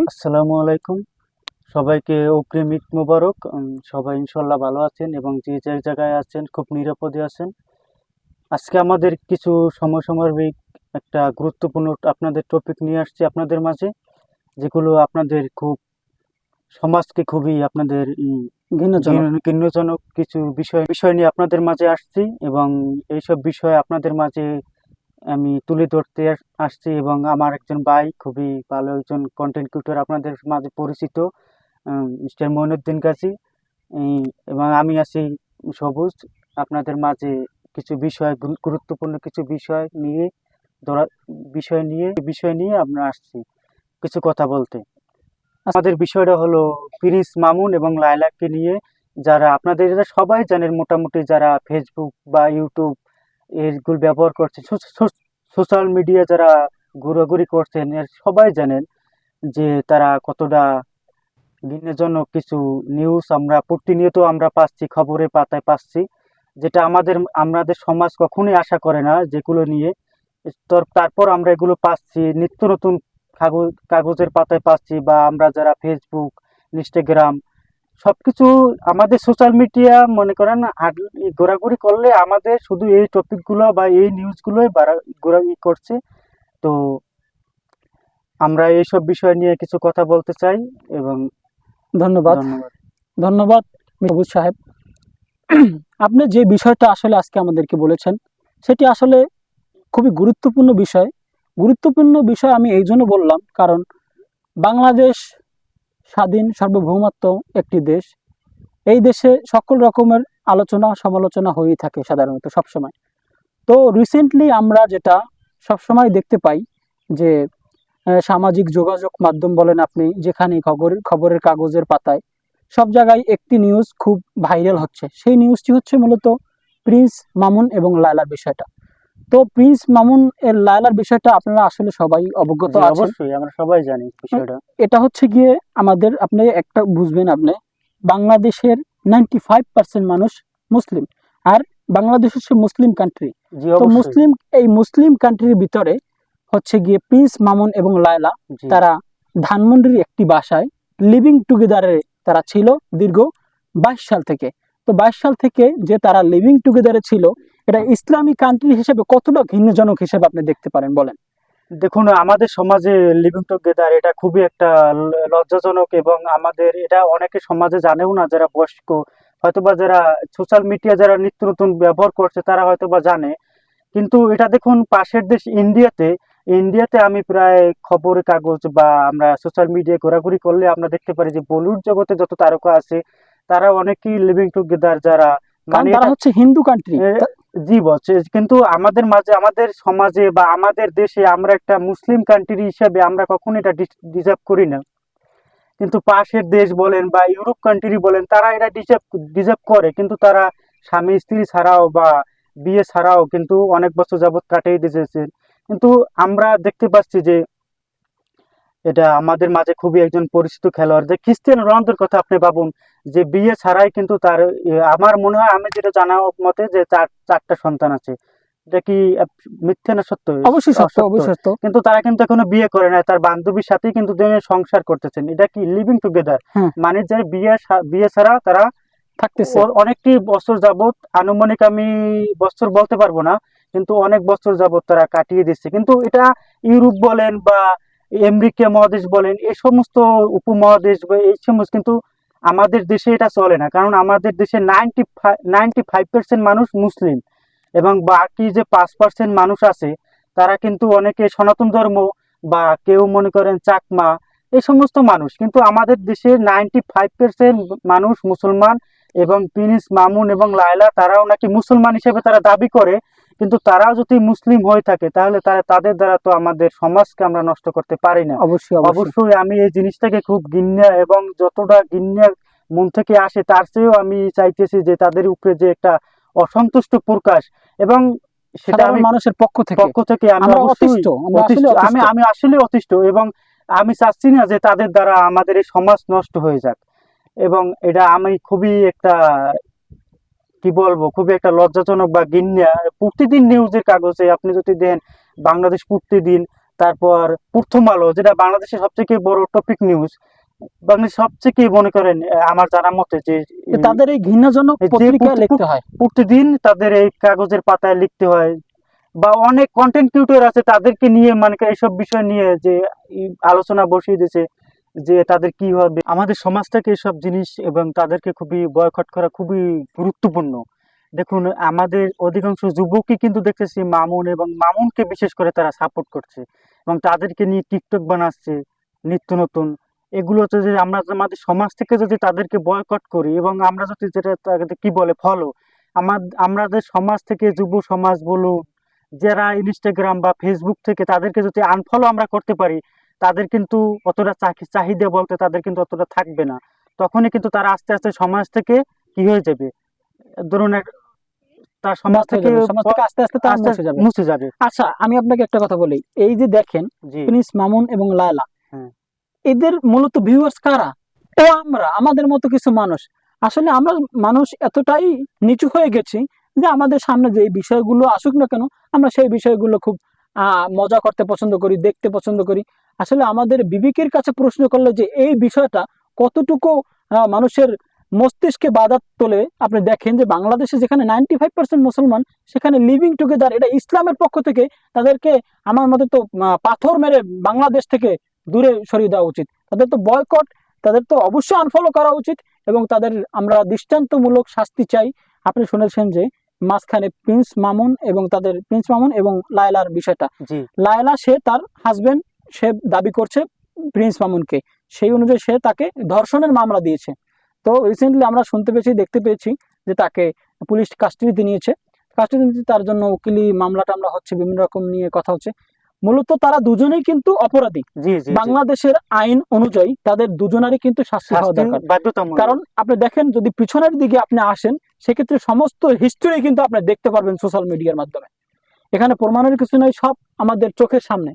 আসসালামু আলাইকুম। সবাইকে অগ্রিম ঈদ মোবারক। সবাই ইনশাল্লাহ ভালো আছেন এবং যে যে জায়গায় আছেন খুব নিরাপদে আছেন। আজকে আমাদের কিছু সমসাময়িক একটা গুরুত্বপূর্ণ আপনাদের টপিক নিয়ে আসছি আপনাদের মাঝে যেগুলো আপনাদের খুব সমাজকে খুবই আপনাদের ঘৃণ্যজনক কিছু বিষয় বিষয় নিয়ে আপনাদের মাঝে আসছি এবং এইসব বিষয় আপনাদের মাঝে আমি তুলে ধরতে আসছি এবং আমার একজন ভাই খুবই ভালো একজন কন্টেন্ট ক্রিয়েটর আপনাদের মাঝে পরিচিত মিস্টার মইনুদ্দিন এই, এবং আমি আছি সবুজ। আপনাদের মাঝে কিছু বিষয় গুরুত্বপূর্ণ কিছু বিষয় নিয়ে ধরা বিষয় নিয়ে বিষয় নিয়ে আমরা আসছি কিছু কথা বলতে। আমাদের বিষয়টা হলো প্রিন্স মামুন এবং লায়লাকে নিয়ে। যারা আপনাদের সবাই জানেন মোটামুটি যারা ফেসবুক বা ইউটিউব এগুলো ব্যবহার করছে। সোশ্যাল মিডিয়া যারা ঘোরাঘুরি করছেন, এর সবাই জানেন যে তারা কতটা ঘৃণাজনক কিছু নিউজ আমরা, প্রতিনিয়ত আমরা পাচ্ছি, খবরের পাতায় পাচ্ছি, যেটা আমাদের আমাদের সমাজ কখনোই আশা করে না যেগুলো নিয়ে। তোর- তারপর আমরা এগুলো পাচ্ছি, নিত্য নতুন কাগজ, কাগজের পাতায় পাচ্ছি বা আমরা যারা ফেসবুক ইনস্টাগ্রাম সবকিছু আমাদের সোশ্যাল মিডিয়া মনে করেন ঘোরাঘুরি করলে আমাদের শুধু এই টপিকগুলো বা এই নিউজগুলোই বাড়া ঘোরা ই করছে। তো আমরা এইসব বিষয় নিয়ে কিছু কথা বলতে চাই এবং ধন্যবাদ। ধন্যবাদ। ধন্যবাদ সাহেব। আপনি যে বিষয়টা আসলে আজকে আমাদেরকে বলেছেন সেটি আসলে খুবই গুরুত্বপূর্ণ বিষয়। গুরুত্বপূর্ণ বিষয় আমি এই জন্য বললাম কারণ বাংলাদেশ স্বাধীন সার্বভৌমত্ব একটি দেশ। এই দেশে সকল রকমের আলোচনা, সমালোচনা হয়েই থাকে সাধারণত সবসময়। তো রিসেন্টলি আমরা যেটা সবসময় দেখতে পাই যে সামাজিক যোগাযোগ মাধ্যম বলেন আপনি, যেখানে খবর, খবরের কাগজের পাতায় সব জায়গায় একটি নিউজ খুব ভাইরাল হচ্ছে। সেই নিউজটি হচ্ছে মূলত প্রিন্স মামুন এবং লায়লার বিষয়টা। তো প্রিন্স মামুন এর লায়লার বিষয়টা আপনারা আসলে সবাই অবগত অবশ্যই আমরা সবাই জানি বিষয়টা। এটা হচ্ছে গিয়ে আমাদের আপনি একটা বুঝবেন আপনি বাংলাদেশের নাইনটি ফাইভ পার্সেন্ট মানুষ মুসলিম আর বাংলাদেশ হচ্ছে মুসলিম কান্ট্রি তো মুসলিম এই মুসলিম কান্ট্রির ভিতরে হচ্ছে গিয়ে প্রিন্স মামুন এবং লায়লা তারা ধানমন্ডির একটি বাসায় লিভিং টুগেদারে তারা ছিল দীর্ঘ বাইশ সাল থেকে। তো বাইশ সাল থেকে যে তারা লিভিং টুগেদারে ছিল এটা ইসলামী কান্ট্রি হিসেবে কতটা ঘৃণ্যজনক হিসেবে আপনি দেখতে পারেন বলেন? দেখুন আমাদের সমাজে লিভিং টুগেদার এটা খুবই একটা লজ্জাজনক এবং আমাদের এটা অনেকে সমাজে জানেও না যারা বয়স্ক হয়তোবা যারা সোশ্যাল মিডিয়া যারা নিত্য নতুন ব্যবহার করছে তারা হয়তোবা জানে। কিন্তু এটা দেখুন পাশের দেশ ইন্ডিয়াতে ইন্ডিয়াতে আমি প্রায় খবরের কাগজ বা আমরা সোশ্যাল মিডিয়ায় ঘোরাঘুরি করলে আমরা দেখতে পারি যে বলিউড জগতে যত তারকা আছে তারা অনেকেই লিভিং টুগেদার যারা মানে তারা হচ্ছে হিন্দু কান্ট্রি জি বলছে কিন্তু আমাদের মাঝে, আমাদের সমাজে বা আমাদের দেশে আমরা একটা মুসলিম কান্ট্রি হিসাবে আমরা কখনো এটা ডিজার্ভ করি না। কিন্তু পাশের দেশ বলেন বা ইউরোপ কান্ট্রি বলেন, তারা এটা ডিজার্ভ ডিজার্ভ করে। কিন্তু তারা স্বামী, স্ত্রী ছাড়াও বা বিয়ে ছাড়াও কিন্তু অনেক বছর যাবৎ কাটিয়ে দিয়েছে। কিন্তু আমরা দেখতে পাচ্ছি যে এটা আমাদের মাঝে খুবই একজন পরিচিত খেলোয়াড়। যে ক্রিস্টিয়ানো রোনালদোর কথা আপনি ভাবুন যে বিয়ে ছাড়াই কিন্তু তার আমার মনে হয় আমি যেটা জানা মতে যে চার চারটা সন্তান আছে। এটা কি মিথ্যে না সত্য? অবশ্যই সত্য অবশ্যই সত্য। কিন্তু তারা কিন্তু এখনও বিয়ে করে না তার বান্ধবীর সাথেই কিন্তু সংসার করতেছেন। এটা কি লিভিং টুগেদার হ্যাঁ। মানে যে বিয়ে বিয়ে ছাড়া তারা থাকতেছে। অনেকটি বছর যাবত আনুমানিক আমি বছর বলতে পারব না কিন্তু অনেক বছর যাবত তারা কাটিয়ে দিচ্ছে। কিন্তু এটা ইউরোপ বলেন বা আমেরিকা মহাদেশ বলেন, এই সমস্ত উপমহাদেশ বা এই সমস্ত কিন্তু আমাদের দেশে এটা চলে না। কারণ আমাদের দেশে নাইনটি নাইনটি ফাইভ পার্সেন্ট মানুষ মুসলিম এবং বাকি যে পাঁচ পার্সেন্ট মানুষ আছে, তারা কিন্তু অনেকে সনাতন ধর্ম বা কেউ মনে করেন চাকমা, এই সমস্ত মানুষ। কিন্তু আমাদের দেশে নাইনটি ফাইভ পার্সেন্ট মানুষ মুসলমান এবং প্রিন্স মামুন এবং লায়লা তারাও নাকি মুসলমান হিসেবে তারা দাবি করে কিন্তু তারাও যদি মুসলিম হয়ে থাকে তাহলে তারা তাদের দ্বারা তো আমাদের সমাজকে আমরা নষ্ট করতে পারি না। অবশ্যই অবশ্যই। আমি এই জিনিসটাকে খুব ঘৃণা এবং যতটা ঘৃণা মন থেকে আসে তার চেয়েও আমি চাইতেছি যে তাদের উপরে যে একটা অসন্তুষ্ট প্রকাশ এবং সেটা আমি মানুষের পক্ষ থেকে। পক্ষ থেকে আমি অতিষ্ঠ। আমি। আমি আসলে অতিষ্ঠ এবং আমি চাচ্ছি না যে তাদের দ্বারা আমাদের এই সমাজ নষ্ট হয়ে যাক। এবং এটা আমি খুবই একটা কি বলব খুবই একটা লজ্জাজনক বা ঘৃণা। প্রতিদিন নিউজের কাগজে আপনি যদি দেন বাংলাদেশ প্রতিদিন তারপর প্রথম আলো যেটা বাংলাদেশের সবথেকে বড় টপিক নিউজ বাংলাদেশ সবথেকে মনে করেন আমার জানার মতে যে যে তাদের এই ঘৃণাজনক পত্রিকা লিখতে হয়। প্রতিদিন তাদের এই কাগজের পাতায় লিখতে হয় বা অনেক কন্টেন্ট ক্রিয়েটর আছে তাদেরকে নিয়ে মানে এইসব বিষয় নিয়ে যে আলোচনা বসিয়ে দিয়েছে। যে তাদের কি হবে? আমাদের সমাজটাকে এসব জিনিস এবং তাদেরকে খুবই বয়কট করা খুবই গুরুত্বপূর্ণ। দেখুন, আমাদের অধিকাংশ যুবকই কিন্তু দেখতেছি মামুন এবং মামুনকে বিশেষ করে তারা সাপোর্ট করছে এবং তাদেরকে নিয়ে টিকটক বানাচ্ছে, নিত্য নতুন। এগুলো হচ্ছে যে আমরা আমাদের সমাজ থেকে যদি তাদেরকে বয়কট করি এবং আমরা যদি যেটা তাকে কি বলে ফলো আমার আমাদের সমাজ থেকে, যুব সমাজ বলুন, যারা ইনস্টাগ্রাম বা ফেসবুক থেকে তাদেরকে যদি আনফলো আমরা করতে পারি তাদের কিন্তু অতটা চাহি- চাহিদা বলতে তাদের কিন্তু অতটা থাকবে না। তখনই কিন্তু তারা আস্তে আস্তে সমাজ থেকে কি হয়ে যাবে? ধরুন তার সমাজ থেকে যাবে, সমাজ থেকে আস্তে আস্তে তারা মুছে যাবে। মুছে যাবে। আচ্ছা আমি আপনাকে একটা কথা বলি। এই যে দেখেন প্রিন্স মামুন এবং লায়লা হ্যাঁ। এদের মূলত ভিউয়ার্স কারা? ও আমরা আমাদের মতো কিছু মানুষ। আসলে আমরা মানুষ এতটাই নিচু হয়ে গেছি যে আমাদের সামনে যে বিষয়গুলো আসুক না কেন আমরা সেই বিষয়গুলো খুব মজা করতে পছন্দ করি, দেখতে পছন্দ করি। আসলে আমাদের বিবেকের কাছে প্রশ্ন করলে যে, এই বিষয়টা কতটুকু মানুষের মস্তিষ্কে বাধা তোলে? আপনি দেখেন যে বাংলাদেশে যেখানে নাইনটি ফাইভ পার্সেন্ট মুসলমান, সেখানে লিভিং টুগেদার এটা ইসলামের পক্ষ থেকে তাদেরকে আমার মতে তো পাথর মেরে বাংলাদেশ থেকে দূরে সরিয়ে দেওয়া উচিত। তাদের তো বয়কট তাদের তো অবশ্যই আনফলো করা উচিত এবং তাদের আমরা দৃষ্টান্তমূলক শাস্তি চাই। আপনি শুনেছেন যে মাঝখানে প্রিন্স মামুন এবং তাদের প্রিন্স মামুন এবং লায়লার বিষয়টা। লায়লা সে তার হাজবেন্ড সে দাবি করছে প্রিন্স মামুনকে। সেই অনুযায়ী সে তাকে ধর্ষণের মামলা দিয়েছে। তো রিসেন্টলি আমরা শুনতে পেয়েছি দেখতে পেয়েছি যে তাকে পুলিশ কাস্টডিতে নিয়েছে। কাস্টডিতে তার জন্য উকিলি মামলা টামলা হচ্ছে বিভিন্ন রকম নিয়ে কথা হচ্ছে। মূলত তারা দুজনেই কিন্তু অপরাধী। বাংলাদেশের আইন অনুযায়ী তাদের দুজনারই কিন্তু শাস্তি হওয়া দরকার। কারণ আপনি দেখেন যদি পিছনের দিকে আপনি আসেন সেক্ষেত্রে সমস্ত হিস্ট্রি কিন্তু আপনি দেখতে পারবেন সোশ্যাল মিডিয়ার মাধ্যমে। এখানে প্রমাণের কিছু নয় সব আমাদের চোখের সামনে।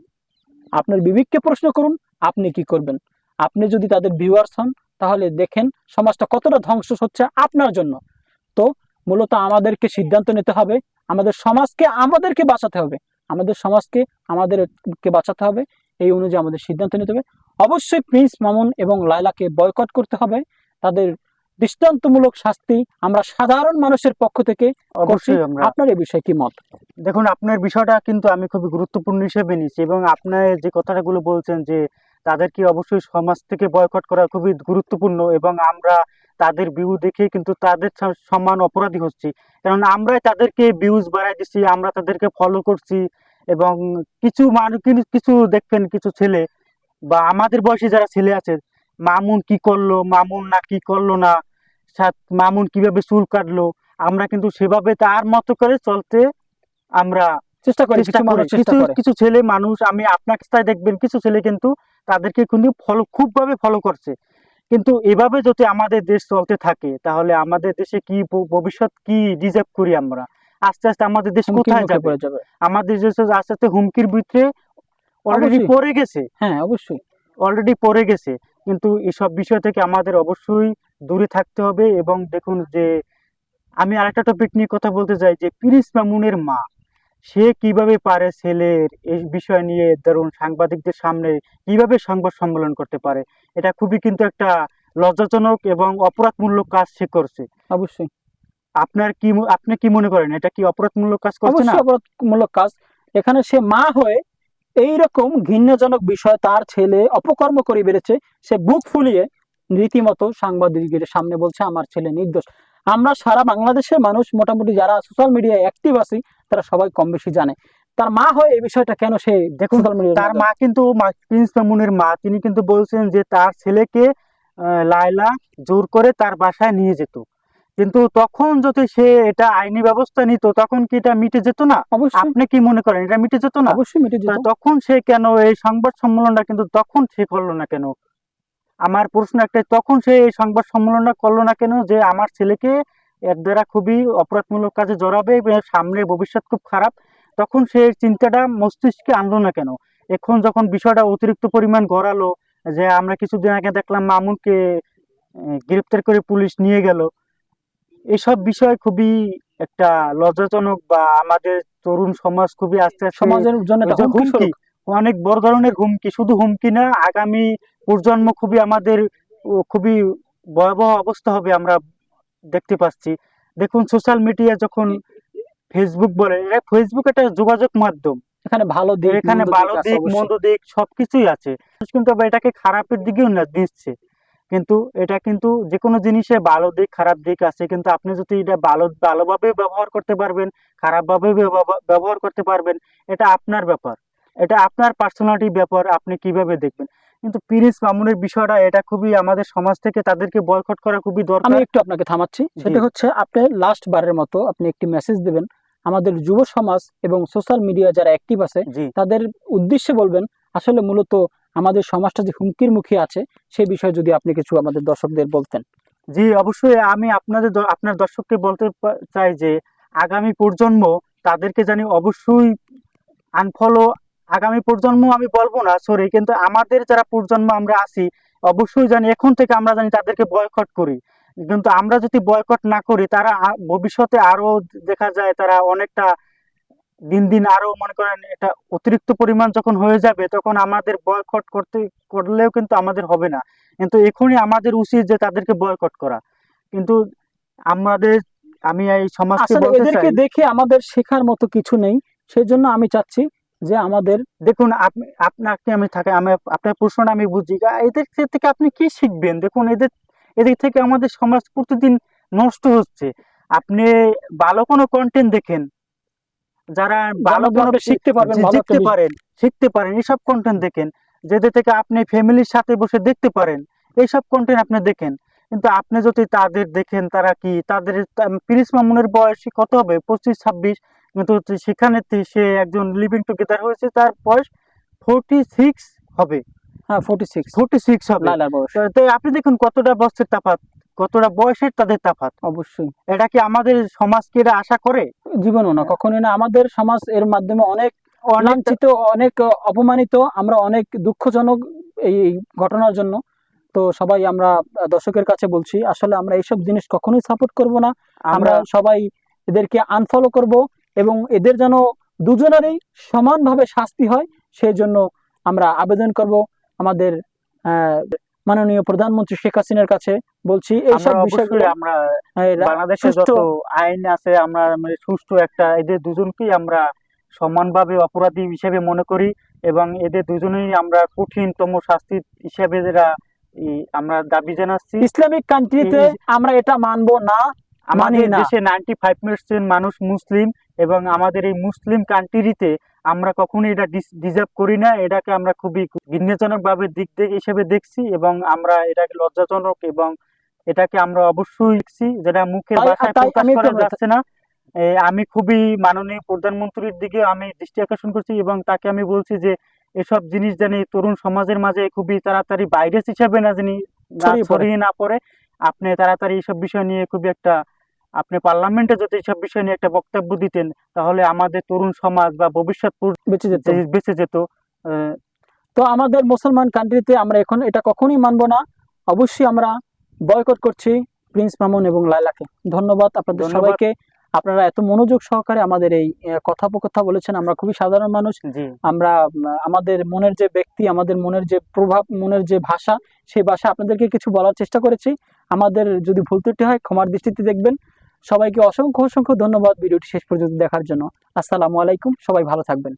আপনার বিবেককে প্রশ্ন করুন, আপনি কি করবেন? আপনি যদি তাদের ভিউয়ার্স হন, তাহলে দেখেন সমাজটা কতটা ধ্বংস হচ্ছে আপনার জন্য। তো মূলত আমাদেরকে সিদ্ধান্ত নিতে হবে, আমাদের সমাজকে আমাদেরকে বাঁচাতে হবে। আমাদের সমাজকে আমাদেরকে বাঁচাতে হবে, এই অনুযায়ী আমাদের সিদ্ধান্ত নিতে হবে। অবশ্যই প্রিন্স মামুন এবং লায়লাকে বয়কট করতে হবে। তাদের দৃষ্টান্তমূলক শাস্তি আমরা সাধারণ মানুষের পক্ষ থেকে অবশ্যই আপনার এই বিষয়ে কি মত? দেখুন আপনার বিষয়টা কিন্তু আমি খুবই গুরুত্বপূর্ণ হিসেবে নিচ্ছি এবং আপনার যে কথাগুলো বলছেন যে তাদেরকে অবশ্যই সমাজ থেকে বয়কট করা খুবই গুরুত্বপূর্ণ এবং আমরা তাদের ভিউ দেখে কিন্তু তাদের সমান অপরাধী হচ্ছি। কারণ আমরাই তাদেরকে ভিউজ বাড়াই দিচ্ছি আমরা তাদেরকে ফলো করছি এবং কিছু মানুষ কিছু দেখবেন কিছু ছেলে বা আমাদের বয়সী যারা ছেলে আছে মামুন কি করল মামুন না কি করল না সাত- মামুন কীভাবে চুল কাটলো আমরা কিন্তু সেভাবে তার মতো করে চলতে আমরা চেষ্টা করি কিছু কিছু ছেলে মানুষ আমি আপনার কাছে দেখবেন কিছু ছেলে কিন্তু তাদেরকে কিন্তু ফলো খুবভাবে ফলো করছে। কিন্তু এভাবে যদি আমাদের দেশ চলতে থাকে তাহলে আমাদের দেশে কি ভবিষ্যৎ কি ডিজার্ভ করি আমরা? আস্তে আস্তে আমাদের দেশ কোথায় যাবে? আমাদের দেশ আস্তে আস্তে হুমকির ভিতরে অলরেডি। পড়ে গেছে। হ্যাঁ অবশ্যই। অলরেডি পড়ে গেছে। কিন্তু এসব বিষয় থেকে আমাদের অবশ্যই দূরে থাকতে হবে এবং দেখুন যে আমি আরেকটা টপিক নিয়ে কথা বলতে চাই যে পিরিস মামুনের মা সে কীভাবে পারে ছেলের এই বিষয় নিয়ে ধরুন সাংবাদিকদের সামনে কীভাবে সংবাদ সম্মেলন করতে পারে? এটা খুবই কিন্তু একটা লজ্জাজনক এবং অপরাধমূলক কাজ সে করছে। অবশ্যই। আপনার কি আপনি কি মনে করেন? এটা কি অপরাধমূলক কাজ করছে না? অপরাধমূলক কাজ। এখানে সে মা হয়ে এই রকম ঘৃণ্যজনক বিষয় তার ছেলে অপকর্ম করে বেড়েছে সে বুক ফুলিয়ে রীতিমতো সাংবাদিকের সামনে বলছে আমার ছেলে নির্দোষ। আমরা সারা বাংলাদেশের মানুষ মোটামুটি যারা সোশ্যাল মিডিয়ায় অ্যাক্টিভ আছি তারা সবাই কম বেশি জানে। তার মা হয় এই বিষয়টা কেন সে দেখুন, তার মা কিন্তু প্রিন্স মামুনের মা। তিনি কিন্তু বলছেন যে তার ছেলেকে লায়লা জোর করে তার বাসায় নিয়ে যেত। কিন্তু তখন যদি সে এটা আইনি ব্যবস্থা নিত তখন কি এটা মিটে যেত না? আপনি কি মনে করেন এটা মিটে যেত না? অবশ্যই মিটে যেত। তখন সে কেন এই সংবাদ সম্মেলনটা কিন্তু তখন সে করল না কেন? আমার প্রশ্ন একটাই তখন সে এই সংবাদ সম্মেলনটা করল না কেন যে আমার ছেলেকে এর দ্বারা খুবই অপরাধমূলক কাজে জড়াবে সামনে ভবিষ্যৎ খুব খারাপ? তখন সে চিন্তাটা মস্তিষ্কে আনলো না কেন? এখন যখন বিষয়টা অতিরিক্ত পরিমাণ গড়ালো যে আমরা কিছুদিন আগে দেখলাম মামুনকে গ্রেপ্তার করে পুলিশ নিয়ে গেল এইসব বিষয় খুবই একটা লজ্জাজনক বা আমাদের তরুণ সমাজ খুবই আস্তে আস্তে সমাজের জন্য হুমকি অনেক বড় ধরনের হুমকি শুধু হুমকি না আগামী প্রজন্ম খুবই আমাদের খুবই ভয়াবহ অবস্থা হবে আমরা দেখতে পাচ্ছি। দেখুন সোশ্যাল মিডিয়া যখন ফেসবুক বলে ফেসবুক একটা যোগাযোগ মাধ্যম। এখানে ভালো দিক এখানে ভালো দিক মন্দ দিক সবকিছুই আছে। কিন্তু এটাকে খারাপের দিকেও না দিচ্ছে। কিন্তু এটা কিন্তু যে কোনো জিনিসে ভালো দিক খারাপ দিক আছে। কিন্তু আপনি যদি এটা ভালো ভালোভাবে ব্যবহার করতে পারবেন খারাপভাবে ব্যবহার- করতে পারবেন এটা আপনার ব্যাপার। এটা আপনার পার্সোনালিটি ব্যাপার আপনি কীভাবে দেখবেন? কিন্তু প্রিন্স মামুনের বিষয়টা এটা খুবই আমাদের সমাজ থেকে তাদেরকে বয়কট করা খুবই দরকার। আমি একটু আপনাকে থামাচ্ছি। সেটা হচ্ছে আপনি লাস্ট বারের মতো আপনি একটি মেসেজ দেবেন। আমাদের যুব সমাজ এবং সোশ্যাল মিডিয়া যারা অ্যাক্টিভ আছে তাদের উদ্দেশ্যে বলবেন আসলে মূলত আমাদের সমাজটা যে হুমকির মুখে আছে সেই বিষয়ে যদি আপনি কিছু আমাদের দর্শকদের বলতেন। জি, অবশ্যই আমি আপনাদের আপনার দর্শককে বলতে চাই যে, আগামী প্রজন্ম তাদেরকে জানি অবশ্যই আনফলো আগামী প্রজন্ম আমি বলব না সরি কিন্তু আমাদের যারা প্রজন্ম আমরা আছি, অবশ্যই জানি এখন থেকে আমরা জানি তাদেরকে বয়কট করি। কিন্তু আমরা যদি বয়কট না করি, তারা ভবিষ্যতে আরও দেখা যায় তারা অনেকটা দিন দিন আরও মনে করেন এটা অতিরিক্ত পরিমাণ যখন হয়ে যাবে তখন আমাদের বয়কট করতে করলেও কিন্তু আমাদের হবে না। কিন্তু এখনই আমাদের উচিত যে তাদেরকে বয়কট করা। কিন্তু আমাদের আমি এই সমাজকে বলতে এদেরকে চাই দেখে আমাদের শেখার মতো কিছু নেই। সেজন্য আমি চাচ্ছি যে আমাদের দেখুন আপনি আপনাকে আমি থাকে আমি আপনার প্রশ্নটা আমি বুঝি এদের থেকে আপনি কি শিখবেন? দেখুন এদের এদিক থেকে আমাদের সমাজ প্রতিদিন নষ্ট হচ্ছে। আপনি ভালো কোনো কন্টেন্ট দেখেন। যারা শিখতে পারবেন শিখতে পারেন শিখতে পারেন এইসব কন্টেন্ট দেখেন থেকে আপনি ফ্যামিলির সাথে বসে দেখতে পারেন এইসব কন্টেন্ট আপনি দেখেন। কিন্তু আপনি যদি তাদের দেখেন তারা কি তাদের প্রিন্স মামুনের বয়স কত হবে? পঁচিশ ছাব্বিশ কিন্তু সেখানে সে একজন লিভিং টুগেদার হয়েছে তার বয়স ফোরটি সিক্স হবে। হ্যাঁ ফোর্টি সিক্স ফোরটি সিক্স হবে আপনি দেখুন কতটা বয়সের তাফাত। কতটা বয়সের তাদের তাফাত অবশ্যই। এটা কি আমাদের সমাজকে এরা আশা করে? জীবনও না কখনোই না। আমাদের সমাজ এর মাধ্যমে অনেক লাঞ্ছিত অনেক অপমানিত আমরা অনেক দুঃখজনক এই ঘটনার জন্য। তো সবাই আমরা দর্শকের কাছে বলছি আসলে আমরা এইসব জিনিস কখনোই সাপোর্ট করব না। আমরা সবাই এদেরকে আনফলো করব এবং এদের যেন দুজনেরই সমানভাবে শাস্তি হয় সেই জন্য আমরা আবেদন করব। আমাদের আহ, মাননীয় প্রধানমন্ত্রী শেখ হাসিনার কাছে বলছি এইসব সব বিষয়গুলো আমরা বাংলাদেশে যত আইন আছে আমরা মানে সুষ্ঠু একটা এদের দুজনকেই আমরা সমানভাবে অপরাধী হিসেবে মনে করি এবং এদের দুজনেই আমরা কঠিনতম শাস্তি হিসেবে যারা আমরা দাবি জানাচ্ছি। ইসলামিক কান্ট্রিতে আমরা এটা মানবো না। আমাদের দেশে নাইনটি ফাইভ পার্সেন্ট মানুষ মুসলিম এবং আমাদের এই মুসলিম কান্ট্রিতে আমরা কখনোই এটা ডিজার্ভ করি না। এটাকে আমরা খুবই ঘৃণাজনক ভাবে দিক দিক হিসেবে দেখছি এবং আমরা এটাকে লজ্জাজনক এবং এটাকে আমরা অবশ্যই দেখছি যেটা মুখের ভাষায় প্রকাশ আমি করা যাচ্ছে না। আমি খুবই মাননীয় প্রধানমন্ত্রীর দিকে আমি দৃষ্টি আকর্ষণ করছি এবং তাকে আমি বলছি যে এসব জিনিস জানি তরুণ সমাজের মাঝে খুবই তাড়াতাড়ি ভাইরাস হিসাবে না জানি ছড়িয়ে না পড়ে আপনি তাড়াতাড়ি এইসব বিষয় নিয়ে খুবই একটা আপনি পার্লামেন্টে যদি এইসব বিষয় নিয়ে একটা বক্তব্য দিতেন তাহলে আমাদের তরুণ সমাজ বা ভবিষ্যৎ বেঁচে যেত। বেঁচে যেত। তো আমাদের মুসলমান কান্ট্রিতে আমরা এখন এটা কখনোই মানব না। অবশ্যই আমরা বয়কট করছি প্রিন্স মামুন এবং লাইলাকে ধন্যবাদ আপনাদের সবাইকে। আপনারা এত মনোযোগ সহকারে আমাদের এই কথোপকথা বলেছেন। আমরা খুবই সাধারণ মানুষ। আমরা আমাদের মনের যে ব্যক্তি আমাদের মনের যে প্রভাব মনের যে ভাষা সেই ভাষা আপনাদেরকে কিছু বলার চেষ্টা করেছি। আমাদের যদি ভুল ত্রুটি হয় ক্ষমার দৃষ্টিতে দেখবেন। সবাইকে অসংখ্য অসংখ্য ধন্যবাদ ভিডিওটি শেষ পর্যন্ত দেখার জন্য। আসসালামু আলাইকুম সবাই ভালো থাকবেন।